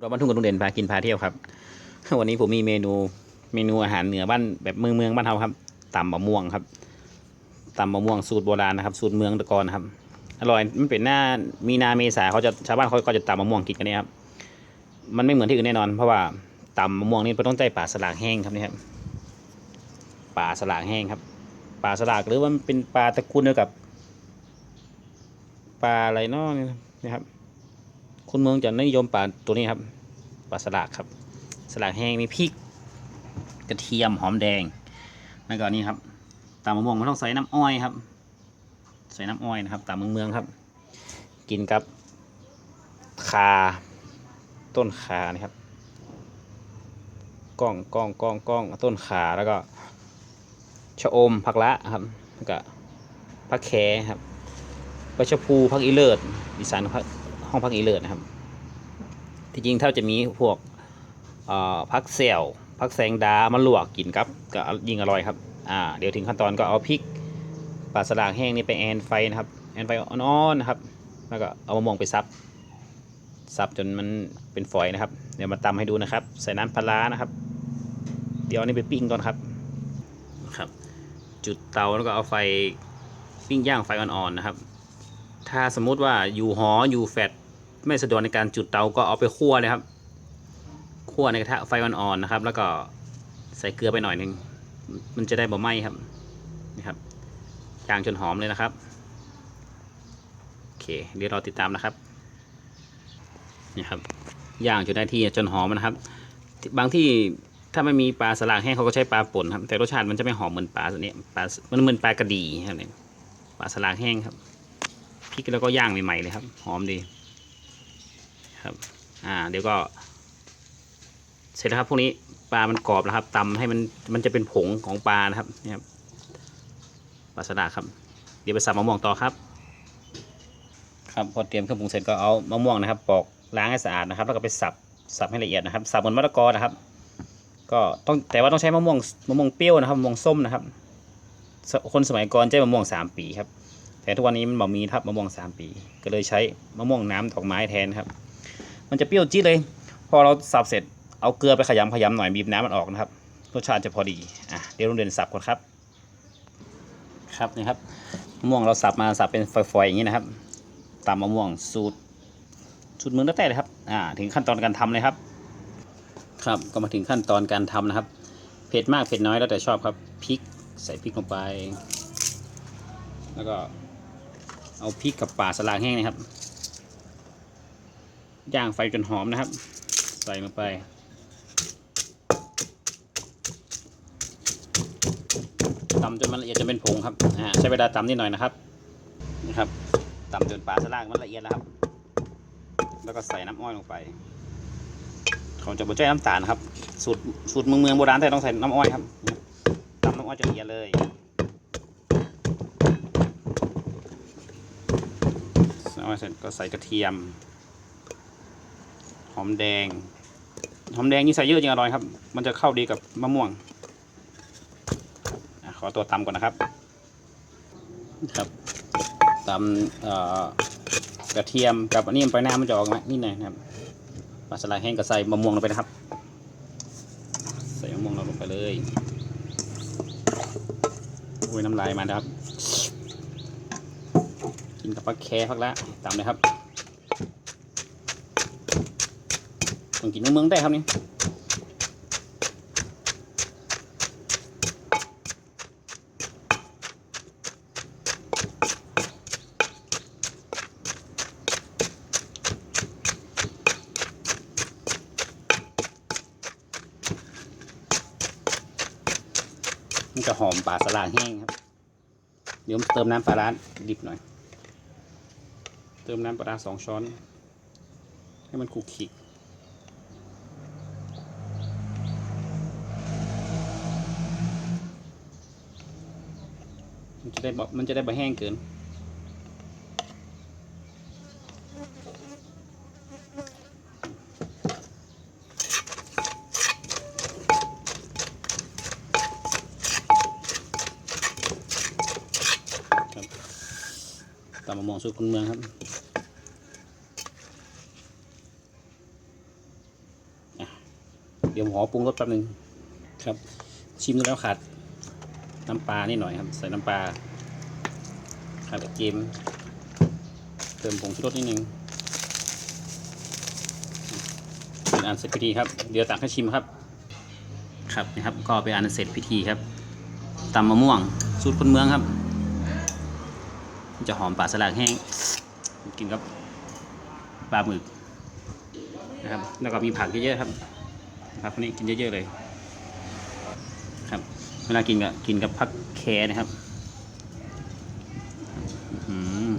เราบ้านทุ่งกับลุงเด่นพากินพาเที่ยวครับ วันนี้ผมมีเมนูเมนูอาหารเหนือบ้านแบบเมืองเมืองบ้านเราครับตำมะม่วงครับตำมะม่วงสูตรโบราณนะครับ สูตรเมืองตะกอนครับ อร่อยมันเป็นหน้ามีนาเมษาเขาจะชาวบ้านเขาก็จะตำมะม่วงกินกันนี่ครับมันไม่เหมือนที่อื่นแน่นอน เพราะว่าตำมะม่วงนี่ต้องใจป่าสลากแห้งครับนี่ครับป่าสลากแห้งครับป่าสลากหรือว่ามันเป็นปลาตะกูลเดียวกับปลาอะไรนาะนี่นะครับ คนเมืองจะนิยมปลาตัวนี้ครับปลาสลากครับ สลากแห้งมีพริก กระเทียมหอมแดงแล้วก็นี่ครับ ตามมะม่วงมันต้องใส่น้ำอ้อยครับ ใส่น้ำอ้อยนะครับ ตามเมืองเมืองครับ กินกับคาต้นขานะครับก้องก้องก้องก้องต้นขาแล้วก็ชะอมผักละครับแล้วก็ผักแคครับใบชะพูผักอีเลิศอีสานพัก ห้องพักอีเลิศนะครับ ที่จริงถ้าจะมีพวกพักเซลพักแซงดามาลวกกินครับก็ยิ่งอร่อยครับอ่าเดี๋ยวถึงขั้นตอนก็เอาพริกปลาสลากแห้งนี่ไปแอนไฟนะครับ แอนไฟอ่อนๆนะครับ แล้วก็เอามะม่วงไปซับซับจนมันเป็นฝอยนะครับ เดี๋ยวมาตำให้ดูนะครับ ใส่น้ำปลาร้านะครับ เดี๋ยวนี่ไปปิ้งก่อนครับครับ จุดเตาแล้วก็เอาไฟปิ้งย่างไฟอ่อนๆนะครับ ถ้าสมมุติว่าอยู่หออยู่แฟด ไม่สะดวกในการจุดเตาก็เอาไปคั่วเลยครับคั่วในกระทะไฟอ่อนๆนะครับ แล้วก็ใส่เกลือไปหน่อยหนึ่งมันจะได้บ่ไหม้ครับนี่ครับย่างจนหอมเลยนะครับโอเคเดี๋ยวเราติดตามนะครับนี่ครับย่างจนได้ที่จนหอมนะครับ บางที่ถ้าไม่มีปลาสลากแห้งเขาก็ใช้ปลาป่นครับ แต่รสชาติมันจะไม่หอมเหมือนปลาตัวนี้ปลามันเหมือนปลากระดีครับเนี่ยปลาสลากแห้งครับพริกแล้วก็ย่างใหม่ๆเลยครับ หอมดี ครับ อ่า เดี๋ยวก็ เสร็จแล้วครับพวกนี้ปลามันกรอบแล้วครับตำให้มันมันจะเป็นผงของปลานะครับนี่ครับปลาสลากครับ เดี๋ยวไปสับมะม่วงต่อครับ ครับพอเตรียมเครื่องปรุงเสร็จก็เอามะม่วงนะครับ ปอกล้างให้สะอาดนะครับ แล้วก็ไปสับสับให้ละเอียดนะครับ สับเหมือนมะละกอนะครับ ก็ต้องแต่ว่าต้องใช้มะม่วงมะม่วงเปรี้ยวนะครับมะม่วงส้มนะครับ คนสมัยก่อนใช้มะม่วงสามปีครับแต่ทุกวันนี้มันบอกมีครับมะม่วงสามปี ก็เลยใช้มะม่วงน้ำดอกไม้แทนครับ มันจะเปรี้ยวจี๊ดเลย พอเราสับเสร็จเอาเกลือไปขยำขยำหน่อยบีบน้ำมันออกนะครับรสชาติจะพอดีอะเดี๋ยวโรงเรียนสับก่อนครับ ครับนี่ครับมะม่วงเราสับมาสับเป็นฝอยๆอย่างนี้นะครับตามมะม่วงสูตรสูตรเมืองตั้งแต่เลยครับอ่าถึงขั้นตอนการทำเลยครับ ครับก็มาถึงขั้นตอนการทำนะครับ เผ็ดมากเผ็ดน้อยแล้วแต่ชอบครับพริกใส่พริกลงไป แล้วก็เอาพริกกับป่าสลากแห้งนะครับ ย่างไฟจนหอมนะครับ ใส่ลงไป ตำจนมันละเอียดจนเป็นผงครับใช้เวลาตำนิดหน่อยนะครับนะครับตำจนปลาสลากมันละเอียดแล้วครับ แล้วก็ใส่น้ำอ้อยลงไปเขาจะบดใจน้ำตาลนะครับ สูตรสูตรเมืองเมืองโบราณแต่ต้องใส่น้ำอ้อยครับตำน้ำอ้อยจนละเอียดเลยใส่อ้อยเสร็จก็ใส่กระเทียม หอมแดง หอมแดงนี่ใส่เยอะจริงอร่อยครับ มันจะเข้าดีกับมะม่วงขอตัวตำก่อนนะครับ ครับตำกระเทียมกับอันนี้ไปหน้ามันจะออกมานิดหน่อยนะครับปลาสลายแห้งก็ใส่มะม่วงลงไปนะครับ ใส่มะม่วงเราลงไปเลยโอ้ยน้ำลายมาแล้วครับกินกับปลาแคพักละตามเลยครับ ต้องกินเมืองได้ครับนี่มันจะหอมปลาสลากแห้งครับ เดี๋ยวเติมน้ำปลาร้าดิบหน่อย เติมน้ำปลาร้าสองช้อน ให้มันคลุกคลิก จะได้บ่มันจะได้บะแห้งเกิน ตามมะม่วงสูตรคนเมืองครับเดี๋ยวผมขอปรุงรสแป๊บนึงครับ ชิมแล้วขาด น้ำปลานิดหน่อยครับ ใส่น้ำปลาขาดกระเทียมเติมผงชูรสนิดนึงเป็นอันเสร็จพิธีครับ เดี๋ยวตักให้ชิมครับ ครับนะครับ ก็เป็นอันเสร็จพิธีครับตำมะม่วงสูตรคนเมืองครับ จะหอมปลาสลัดแห้ง กินกับปลาหมึกนะครับ แล้วก็มีผักเยอะๆครับครับวันนี้กินเยอะๆเลย เวลากินกับกินกับผักแคนะครับอืม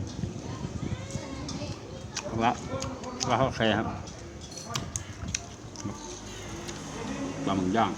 ละละผักแคครับปลาหมึกย่าง